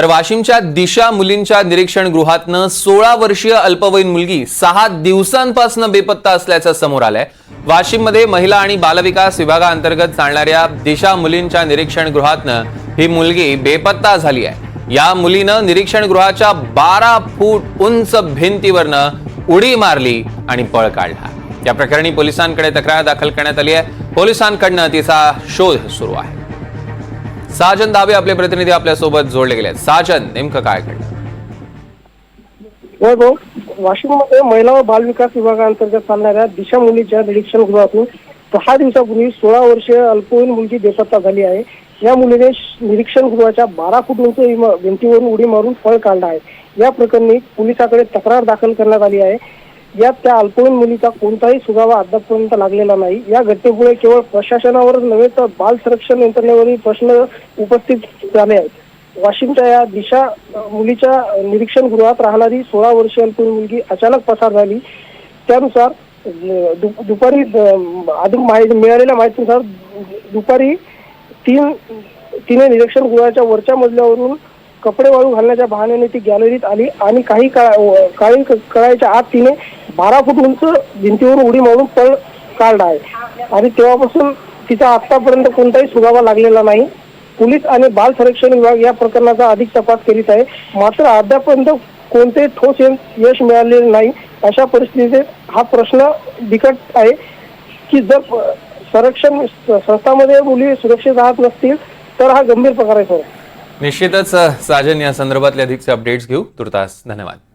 तर वाशिमच्या दिशा मुलींच्या निरीक्षण गृहातनं सोळा वर्षीय अल्पवयीन मुलगी सहा दिवसांपासून बेपत्ता असल्याचं समोर आलंय. वाशिममध्ये महिला आणि बालविकास विभागाअंतर्गत चालणाऱ्या दिशा मुलींच्या निरीक्षण गृहातनं ही मुलगी बेपत्ता झाली आहे. या मुलीनं निरीक्षण गृहाच्या बारा फूट उंच भिंतीवरनं उडी मारली आणि पळ काढला. या प्रकरणी पोलिसांकडे तक्रार दाखल करण्यात आली आहे. पोलिसांकडनं तिचा शोध सुरू आहे. साजन दावे आपले प्रतिनिधी आपल्यासोबत जोडले गेले आहेत साजन नेमकं काय घडलं? वैभव हो, वाशिममध्ये महिला व बालविकास विभागाअंतर्गत चालणाऱ्या दिशा मुलीच्या निरीक्षण गृहातून दहा दिवसापूर्वी सोळा वर्षीय अल्पवयीन मुलगी बेपत्ता झाली आहे. या मुलीने निरीक्षण गृहाच्या बारा फूट उंच भिंतीवरून उडी मारून फळ काढला आहे. या प्रकरणी पोलिसाकडे तक्रार दाखल करण्यात आली आहे. यात त्या अल्पवयीन मुलीचा कोणताही सुगावा अद्यापपर्यंत लागलेला नाही. या घटनेमुळे केवळ प्रशासनावरच नव्हे तर बाल संरक्षण यंत्रणेवरही प्रश्न उपस्थित झाले आहेत. वाशिमच्या या दिशा मुलीच्या निरीक्षण गृहात राहणारी सोळा वर्षीय अल्पवयीन मुलगी अचानक पसार झाली. त्यानुसार दुपारी अधिक माहिती मिळालेल्या माहितीनुसार दुपारी तीन तिने निरीक्षण गृहाच्या वरच्या मजल्यावरून कपडे वाळू घालण्याच्या बहाण्याने ती गॅलरीत आली आणि काही काळ काही कळायच्या आत तिने बारा फूट उंच भिंतीवरून उडी मारून पळ काढला आहे. आणि तेव्हापासून तिचा आतापर्यंत कोणताही सुगावा लागलेला नाही. पोलीस आणि बाल संरक्षण विभाग या प्रकरणाचा अधिक तपास करीत आहे. मात्र अद्यापर्यंत कोणते ठोस यश- यश मिळालेले नाही. अशा परिस्थितीत हा प्रश्न बिकट आहे की जर संरक्षण संस्थामध्ये मुली सुरक्षित राहत नसतील तर हा गंभीर प्रकार आहे सर. निश्चितच साजन या संदर्भातले अधिकचे अपडेट्स घेऊ तुर्तास. धन्यवाद.